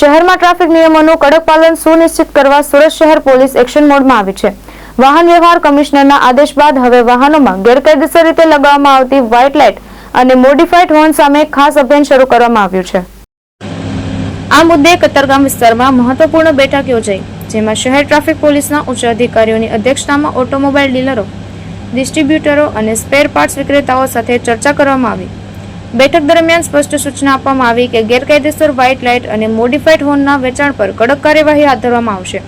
શહેરમાં ટ્રાફિક નિયમોનું કડક પાલન સુનિશ્ચિત કરવા સુરત શહેર પોલીસ એક્શન મોડમાં આવી છે. વાહન વ્યવહાર કમિશનરના આદેશ બાદ હવે વાહનોમાં ગેરકાયદેસર રીતે લગાવવામાં આવતી વ્હાઇટ લાઇટ અને મોડિફાઈડ હોર્ન સામે ખાસ અભિયાન શરૂ કરવામાં આવ્યું છે. આ મુદ્દે કતરગામ વિસ્તારમાં મહત્વપૂર્ણ બેઠક યોજાઈ, જેમાં શહેર ટ્રાફિક પોલીસના ઉચ્ચ અધિકારીઓની અધ્યક્ષતામાં ઓટોમોબાઈલ ડીલરો, ડિસ્ટ્રીબ્યુટરો અને સ્પેર પાર્ટ્સ વિક્રેતાઓ સાથે ચર્ચા કરવામાં આવી. બેઠક દરમિયાન સ્પષ્ટ સૂચના આપવામાં આવી કે ગેરકાયદેસર વ્હાઇટ લાઇટ અને મોડિફાઈડ હોર્નના વેચાણ પર કડક કાર્યવાહી હાથ ધરવામાં આવશે.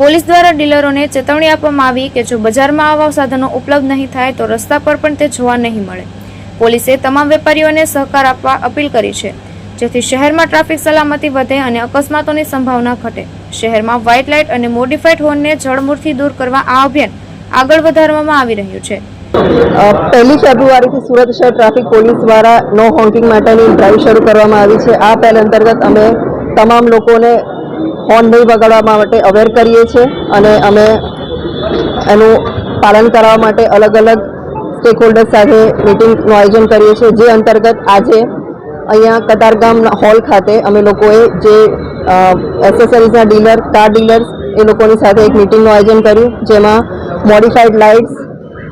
પોલીસ દ્વારા ડીલરોને ચેતવણી આપવામાં આવી કે જો બજારમાં આવા સાધનો ઉપલબ્ધ નહીં થાય તો રસ્તા પર પણ તે જોવા નહીં મળે. પોલીસે તમામ વેપારીઓને સહકાર આપવા અપીલ કરી છે. જેથી શહેરમાં ટ્રાફિક સલામતી વધે અને અકસ્માતોની સંભાવના ઘટે. શહેરમાં વ્હાઇટ લાઇટ અને મોડિફાઈડ હોર્નને જળમૂળથી દૂર કરવા આ અભિયાન આગળ વધારવામાં આવી રહ્યું છે. પહેલી ફેબ્રુઆરીથી સુરત શહેર ટ્રાફિક પોલીસ દ્વારા નો હોન્કિંગ માટેની ડ્રાઈવ શરૂ કરવામાં આવી છે. આ પહેલ અંતર્ગત અમે તમામ લોકોને હોર્ન નહીં વગાડવા માટે અવેર કરીએ છીએ અને અમે એનું પાલન કરવા માટે અલગ અલગ સ્ટેક હોલ્ડર્સ સાથે મિટિંગનું આયોજન કરીએ છીએ. જે અંતર્ગત આજે અહીંયા કતારગામ હોલ ખાતે અમે લોકોએ જે એસેસરીઝના ડીલર કાર ડીલર્સ એ લોકોની સાથે એક મિટિંગનું આયોજન કર્યું, જેમાં મોડિફાઈડ લાઇટ્સ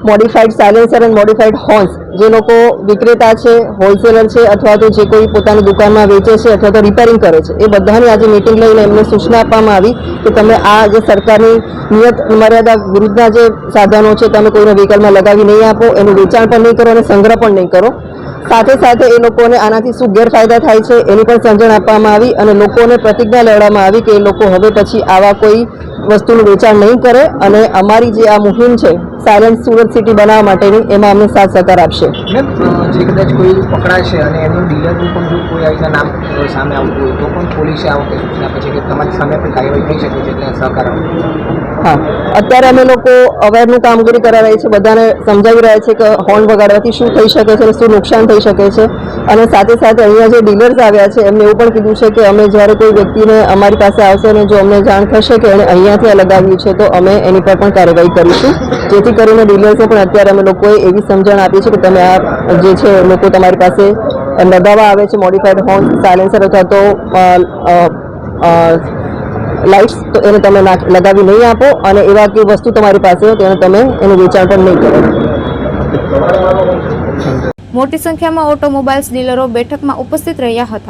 મોડિફાઈડ સાયલેન્સર અને મોડિફાઈડ હોર્ન્સ જે લોકો વિક્રેતા છે હોલસેલર છે, અથવા તો જે કોઈ પોતાની દુકાનમાં વેચે છે અથવા તો રિપેરિંગ કરે છે, એ બધાની આજે મિટિંગ લઈને એમને સૂચના આપવામાં આવી કે તમે આ જે સરકારની નિયત મર્યાદા વિરુદ્ધના જે સાધનો છે, તમે કોઈને વ્હીકલમાં લગાવી નહીં આપો, એનું વેચાણ પણ નહીં કરો અને સંગ્રહ પણ નહીં કરો. સાથે સાથે એ લોકોને આનાથી શું ગેરફાયદા થાય છે, એની પણ સમજણ આપવામાં આવી અને લોકોને પ્રતિજ્ઞા લેવડાવવામાં આવી કે એ લોકો હવે પછી આવા કોઈ વસ્તુનું વેચાણ નહીં કરે અને અમારી જે આ મુહિમ છે સાયલેન્ટ સુરત સિટી બનાવવા માટેની એમાં અમને સાથ સહકાર આપશે. જે કદાચ કોઈ પકડાશે અને એનું ડીલરનું પણ જો કોઈ આવીને નામ સામે આવતું હોય તો પણ પોલીસે આ વખતે સૂચના પછી કે તમારી સામે પણ કાર્યવાહી થઈ શકે છે એટલે સહકાર હા અત્યારે અમે લોકો અવેરનું કામગીરી કરાવી રહ્યા છે બધાને સમજાવી રહ્યા છે કે હોર્ન વગાડવાથી શું થઈ શકે છે અને શું નુકસાન થઈ શકે છે. અને સાથે સાથે અહીંયા જે ડીલર્સ આવ્યા છે એમને એવું પણ કીધું છે કે અમે જ્યારે કોઈ વ્યક્તિને અમારી પાસે આવશે અને જો અમને જાણ થશે કે એણે અહીંયાથી લગાવ્યું છે તો અમે એની પર પણ કાર્યવાહી કરીશું જેથી કરીને ડીલર્સે પણ અત્યારે અમે લોકોએ એવી સમજણ આપી છે કે તમે આ જે છે, લોકો તમારી પાસે લગાવવા આવે છે મોડિફાઈડ હોર્ન સાયલેન્સર અથવા તો લાઇટ્સ તો એને તમે લગાવી નહીં આપો અને એવા કે વસ્તુ તમારી પાસે હોય તેને તમે એનું વેચાણ પણ નહીં કરો. મોટી સંખ્યામાં ઓટોમોબાઈલ્સ ડીલરો બેઠકમાં ઉપસ્થિત રહ્યા હતા.